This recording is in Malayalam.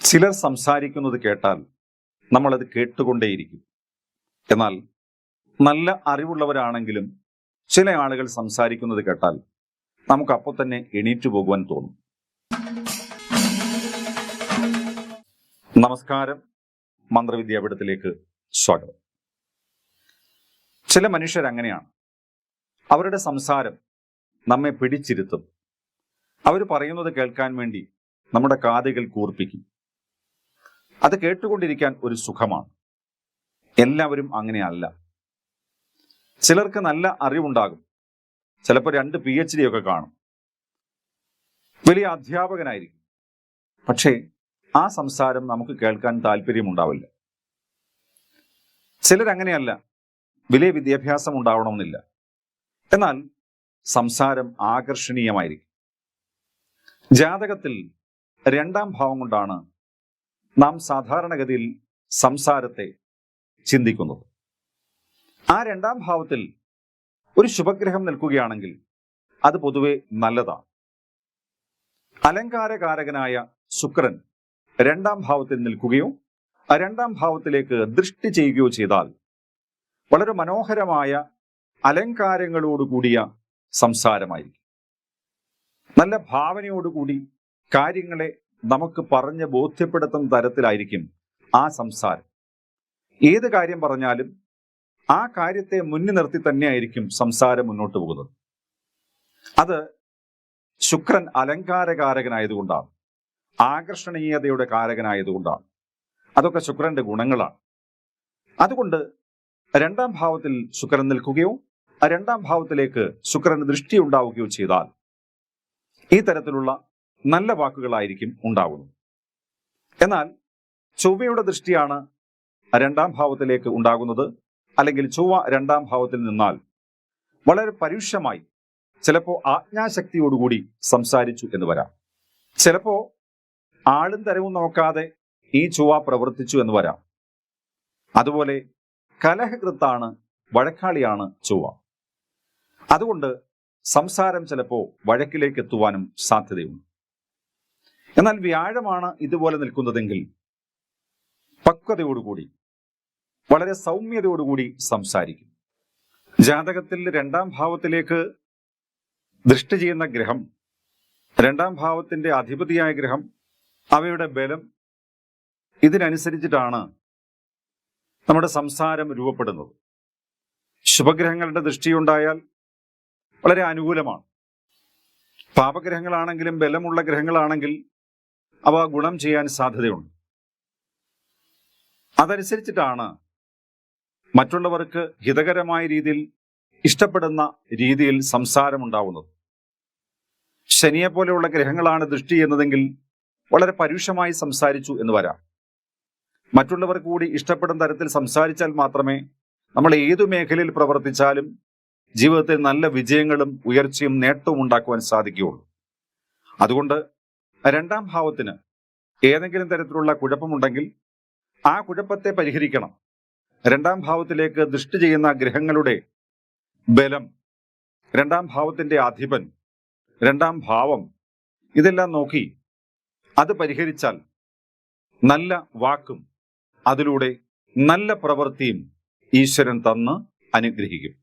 ചിലർ സംസാരിക്കുന്നത് കേട്ടാൽ നമ്മളത് കേട്ടുകൊണ്ടേയിരിക്കും. എന്നാൽ നല്ല അറിവുള്ളവരാണെങ്കിലും ചില ആളുകൾ സംസാരിക്കുന്നത് കേട്ടാൽ നമുക്ക് അപ്പോൾ തന്നെ എണീറ്റു പോകുവാൻ തോന്നും. നമസ്കാരം. മന്ത്രവിദ്യാപീഠത്തിലേക്ക് സ്വാഗതം. ചില മനുഷ്യർ അങ്ങനെയാണ്. അവരുടെ സംസാരം നമ്മെ പിടിച്ചിരുത്തും. അവർ പറയുന്നത് കേൾക്കാൻ വേണ്ടി നമ്മുടെ കാതുകൾ കൂർപ്പിക്കും. അത് കേട്ടുകൊണ്ടിരിക്കാൻ ഒരു സുഖമാണ്. എല്ലാവരും അങ്ങനെയല്ല. ചിലർക്ക് നല്ല അറിവുണ്ടാകും. ചിലപ്പോൾ രണ്ട് പി എച്ച് ഡി ഒക്കെ കാണും. വലിയ അധ്യാപകനായിരിക്കും. പക്ഷേ ആ സംസാരം നമുക്ക് കേൾക്കാൻ താല്പര്യമുണ്ടാവില്ല. ചിലരങ്ങനെയല്ല. വലിയ വിദ്യാഭ്യാസം ഉണ്ടാവണമെന്നില്ല. എന്നാൽ സംസാരം ആകർഷണീയമായിരിക്കും. ജാതകത്തിൽ രണ്ടാം ഭാവം കൊണ്ടാണ് നാം സാധാരണഗതിയിൽ സംസാരത്തെ ചിന്തിക്കുന്നത്. ആ രണ്ടാം ഭാവത്തിൽ ഒരു ശുഭഗ്രഹം നിൽക്കുകയാണെങ്കിൽ അത് പൊതുവെ നല്ലതാണ്. അലങ്കാരകാരകനായ ശുക്രൻ രണ്ടാം ഭാവത്തിൽ നിൽക്കുകയോ ആ രണ്ടാം ഭാവത്തിലേക്ക് ദൃഷ്ടി ചെയ്യുകയോ ചെയ്താൽ വളരെ മനോഹരമായ അലങ്കാരങ്ങളോടുകൂടിയ സംസാരമായിരിക്കും. നല്ല ഭാവനയോടുകൂടി കാര്യങ്ങളെ നമുക്ക് പറഞ്ഞ് ബോധ്യപ്പെടുത്തുന്ന തരത്തിലായിരിക്കും ആ സംസാരം. ഏത് കാര്യം പറഞ്ഞാലും ആ കാര്യത്തെ മുന്നിൽ നിർത്തി തന്നെയായിരിക്കും സംസാരം മുന്നോട്ട് പോകുന്നത്. അത് ശുക്രൻ അലങ്കാരകാരകനായതുകൊണ്ടാണ് ആകർഷണീയതയുടെ കാരകനായതുകൊണ്ടാണ്. അതൊക്കെ ശുക്രന്റെ ഗുണങ്ങളാണ്. അതുകൊണ്ട് രണ്ടാം ഭാവത്തിൽ ശുക്രൻ നിൽക്കുകയോ രണ്ടാം ഭാവത്തിലേക്ക് ശുക്രന് ദൃഷ്ടി ഉണ്ടാവുകയോ ചെയ്താൽ ഈ തരത്തിലുള്ള നല്ല വാക്കുകളായിരിക്കും ഉണ്ടാവുന്നത്. എന്നാൽ ചൊവ്വയുടെ ദൃഷ്ടിയാണ് രണ്ടാം ഭാവത്തിലേക്ക് ഉണ്ടാകുന്നത്. അല്ലെങ്കിൽ ചൊവ്വ രണ്ടാം ഭാവത്തിൽ നിന്നാൽ വളരെ പരുഷമായി ചിലപ്പോൾ ആജ്ഞാശക്തിയോടുകൂടി സംസാരിച്ചു എന്ന് വരാം. ചിലപ്പോ ആളും തരവും നോക്കാതെ ഈ ചൊവ്വ പ്രവർത്തിച്ചു എന്ന് വരാം. അതുപോലെ കലഹകൃത്താണ് വഴക്കാളിയാണ് ചൊവ്വ. അതുകൊണ്ട് സംസാരം ചിലപ്പോൾ വഴക്കിലേക്ക് എത്തുവാനും സാധ്യതയുണ്ട്. എന്നാൽ വ്യാഴമാണ് ഇതുപോലെ നിൽക്കുന്നതെങ്കിൽ പക്വതയോടുകൂടി വളരെ സൗമ്യതയോടുകൂടി സംസാരിക്കും. ജാതകത്തിൽ രണ്ടാം ഭാവത്തിലേക്ക് ദൃഷ്ടി ചെയ്യുന്ന ഗ്രഹം രണ്ടാം ഭാവത്തിന്റെ അധിപതിയായ ഗ്രഹം അവയുടെ ബലം ഇതിനനുസരിച്ചിട്ടാണ് നമ്മുടെ സംസാരം രൂപപ്പെടുന്നത്. ശുഭഗ്രഹങ്ങളുടെ ദൃഷ്ടിയുണ്ടായാൽ വളരെ അനുകൂലമാണ്. പാപഗ്രഹങ്ങളാണെങ്കിലും ബലമുള്ള ഗ്രഹങ്ങളാണെങ്കിൽ അവ ഗുണം ചെയ്യാൻ സാധ്യതയുണ്ട്. അതനുസരിച്ചിട്ടാണ് മറ്റുള്ളവർക്ക് ഹിതകരമായ രീതിയിൽ ഇഷ്ടപ്പെടുന്ന രീതിയിൽ സംസാരമുണ്ടാവുന്നത്. ശനിയെ പോലെയുള്ള ഗ്രഹങ്ങളാണ് ദൃഷ്ടി എന്നതെങ്കിൽ വളരെ പരുഷമായി സംസാരിച്ചു എന്ന് വരാം. മറ്റുള്ളവർക്ക് കൂടി ഇഷ്ടപ്പെടുന്ന തരത്തിൽ സംസാരിച്ചാൽ മാത്രമേ നമ്മൾ ഏതു മേഖലയിൽ പ്രവർത്തിച്ചാലും ജീവിതത്തിൽ നല്ല വിജയങ്ങളും ഉയർച്ചയും നേട്ടവും ഉണ്ടാക്കുവാൻ സാധിക്കുകയുള്ളൂ. അതുകൊണ്ട് രണ്ടാം ഭാവത്തിന് ഏതെങ്കിലും തരത്തിലുള്ള കുഴപ്പമുണ്ടെങ്കിൽ ആ കുഴപ്പത്തെ പരിഹരിക്കണം. രണ്ടാം ഭാവത്തിലേക്ക് ദൃഷ്ടി ചെയ്യുന്ന ഗ്രഹങ്ങളുടെ ബലം രണ്ടാം ഭാവത്തിന്റെ അധിപൻ രണ്ടാം ഭാവം ഇതെല്ലാം നോക്കി അത് പരിഹരിച്ചാൽ നല്ല വാക്കും അതിലൂടെ നല്ല പ്രവൃത്തിയും ഈശ്വരൻ തന്ന് അനുഗ്രഹിക്കും.